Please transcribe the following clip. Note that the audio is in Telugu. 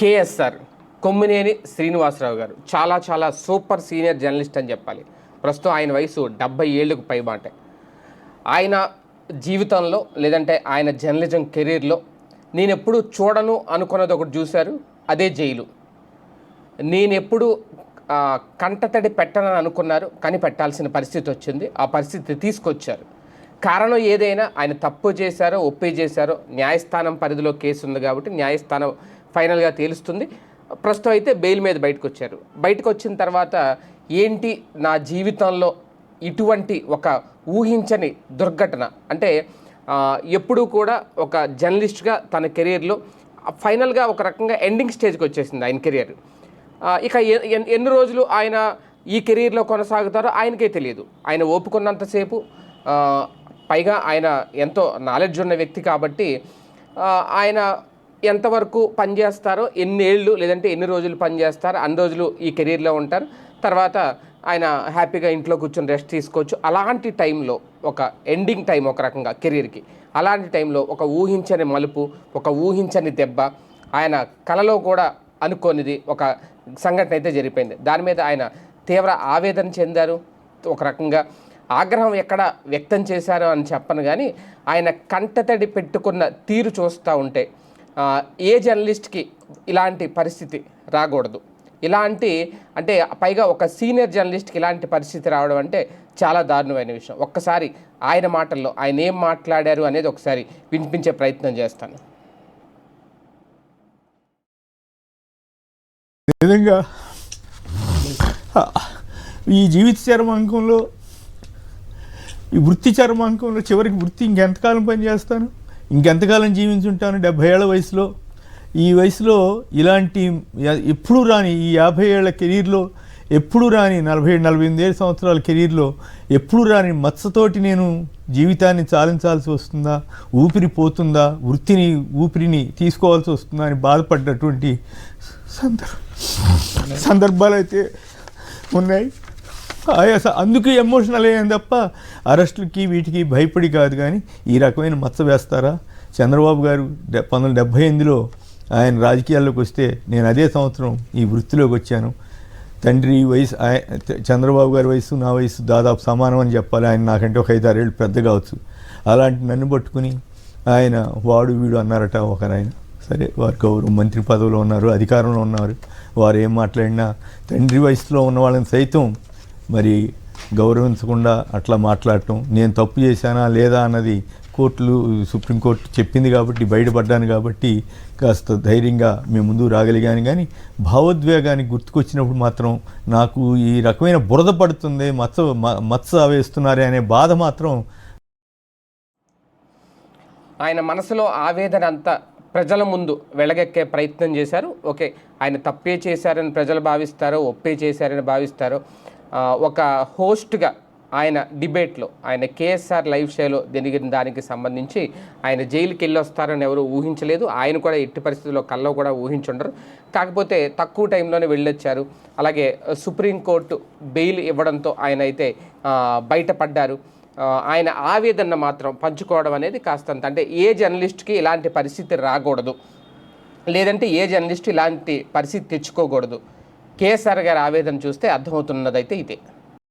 కేఎస్ఆర్ కొమ్మినేని శ్రీనివాసరావు గారు. చాలా చాలా సూపర్ సీనియర్ జర్నలిస్ట్ అని చెప్పాలి. ప్రస్తుతం ఆయన వయసు డెబ్బై ఏళ్ళకు పైబాటే ఆయన జీవితంలో లేదంటే ఆయన జర్నలిజం కెరీర్లో నేను ఎప్పుడు చూడను అనుకున్నది ఒకటి చూశారు అదే జైలు. నేను ఎప్పుడు కంటతడి పెట్టనని అనుకున్నారు కానీ పెట్టాల్సిన పరిస్థితి వచ్చింది. ఆ పరిస్థితి తీసుకొచ్చారు. కారణం ఏదైనా ఆయన తప్పు చేశారో ఒప్పే చేశారో న్యాయస్థానం పరిధిలో కేసు ఉంది కాబట్టి న్యాయస్థానం ఫైనల్గా తేలుస్తుంది. ప్రస్తుతం అయితే బెయిల్ మీద బయటకు వచ్చారు బయటకు వచ్చిన తర్వాత ఏంటి నా జీవితంలో ఇటువంటి ఒక ఊహించని దుర్ఘటన? అంటే ఎప్పుడూ కూడా ఒక జర్నలిస్ట్గా తన కెరీర్లో ఫైనల్గా ఒక రకంగా ఎండింగ్ స్టేజ్కి వచ్చేసింది ఆయన కెరియర్ ఇక ఎన్ని రోజులు ఆయన ఈ కెరీర్లో కొనసాగుతారో ఆయనకే తెలియదు. ఆయన ఓపుకున్నంతసేపు పైగా ఆయన ఎంతో నాలెడ్జ్ ఉన్న వ్యక్తి కాబట్టి ఆయన ఎంతవరకు పనిచేస్తారో ఎన్ని ఏళ్ళు లేదంటే ఎన్ని రోజులు పనిచేస్తారో అన్ని రోజులు ఈ కెరీర్లో ఉంటారు. తర్వాత ఆయన హ్యాపీగా ఇంట్లో కూర్చొని రెస్ట్ తీసుకోవచ్చు. అలాంటి టైంలో ఒక ఎండింగ్ టైం ఒక రకంగా కెరీర్కి. అలాంటి టైంలో ఒక ఊహించని మలుపు ఒక ఊహించని దెబ్బ ఆయన కలలో కూడా అనుకోనిది ఒక సంఘటన అయితే జరిగిపోయింది. దాని మీద ఆయన తీవ్ర ఆవేదన చెందారు. ఒక రకంగా ఆగ్రహం ఎక్కడ వ్యక్తం చేశారు అని చెప్పను కానీ ఆయన కంటతడి పెట్టుకున్న తీరు చూస్తూ ఉంటే ఏ జర్నలిస్ట్కి ఇలాంటి పరిస్థితి రాకూడదు. ఇలాంటి అంటే పైగా ఒక సీనియర్ జర్నలిస్ట్కి ఇలాంటి పరిస్థితి రావడం అంటే చాలా దారుణమైన విషయం. ఒక్కసారి ఆయన మాటల్లో ఆయన ఏం మాట్లాడారు అనేది ఒకసారి వినిపించే ప్రయత్నం చేస్తాను. నిజంగా ఈ జీవిత చర్మాంకంలో ఈ వృత్తి చర్మాంకంలో చివరికి వృత్తి ఇంకెంతకాలం పనిచేస్తాను? ఇంకెంతకాలం జీవించుంటాను? డెబ్భై ఏళ్ళ వయసులో. ఈ వయసులో ఇలాంటి ఎప్పుడు ఎప్పుడూ రాని ఈ యాభై ఏళ్ళ కెరీర్లో ఎప్పుడూ రాని నలభై ఏడు నలభై ఎనిమిది ఏళ్ళ సంవత్సరాల కెరీర్లో ఎప్పుడూ రాని మత్సతోటి నేను జీవితాన్ని చాలించాల్సి వస్తుందా? ఊపిరి పోతుందా? వృత్తిని ఊపిరిని తీసుకోవాల్సి వస్తుందా అని బాధపడ్డటువంటి సందర్భ సందర్భాలు అయితే ఉన్నాయి. ఆయాస అందుకు ఎమోషనల్ అయ్యాను తప్ప అరెస్టులకి వీటికి భయపడి కాదు కానీ ఈ రకమైన మచ్చ వేస్తారా? చంద్రబాబు గారు డె- పంతొమ్మిది డెబ్భై ఎనిమిదిలో ఆయన రాజకీయాల్లోకి వస్తే నేను అదే సంవత్సరం ఈ వృత్తిలోకి వచ్చాను. తండ్రి వయసు ఆయ- చంద్రబాబు గారి వయసు నా వయసు దాదాపు సమానం అని చెప్పాలి. ఆయన నాకంటే ఒక ఐదారేళ్ళు పెద్ద కావచ్చు. అలాంటి నన్ను పట్టుకుని ఆయన వాడు వీడు అన్నారట ఒకరాయన సరే వారు గౌరవ మంత్రి పదవిలో ఉన్నారు అధికారంలో ఉన్నారు. వారు ఏం మాట్లాడినా తండ్రి వయసులో ఉన్న వాళ్ళని సైతం మరి గౌరవించకుండా అట్లా మాట్లాడటం నేను తప్పు చేశానా లేదా అన్నది కోర్టులు సుప్రీంకోర్టు చెప్పింది కాబట్టి బయటపడ్డాను కాబట్టి కాస్త ధైర్యంగా మేము ముందు రాగలిగాను. కానీ భావోద్వేగానికి గుర్తుకొచ్చినప్పుడు మాత్రం నాకు ఈ రకమైన బురద పడుతుంది మత్స మత్స వేస్తున్నారే అనే బాధ మాత్రం ఆయన మనసులో ఆవేదన అంతా ప్రజల ముందు వెలగెక్కే ప్రయత్నం చేశారు. ఓకే ఆయన తప్పే చేశారని ప్రజలు భావిస్తారో ఒప్పే చేశారని భావిస్తారో ఒక హోస్ట్గా ఆయన డిబేట్లో ఆయన కేఎస్ఆర్ లైవ్ షోలో జరిగిన దానికి సంబంధించి ఆయన జైలుకి వెళ్ళి వస్తారని ఎవరు ఊహించలేదు. ఆయన కూడా ఎట్టి పరిస్థితుల్లో కల్లో కూడా ఊహించుండరు. కాకపోతే తక్కువ టైంలోనే వెళ్ళొచ్చారు. అలాగే సుప్రీంకోర్టు బెయిల్ ఇవ్వడంతో ఆయన అయితే బయటపడ్డారు. ఆయన ఆవేదన మాత్రం పంచుకోవడం అనేది కాస్తంత అంటే ఏ జర్నలిస్ట్కి ఇలాంటి పరిస్థితి రాకూడదు. లేదంటే ఏ జర్నలిస్ట్ ఇలాంటి పరిస్థితి తెచ్చుకోకూడదు. కేసీఆర్ గారి ఆవేదన చూస్తే అర్థమవుతున్నదైతే ఇదే.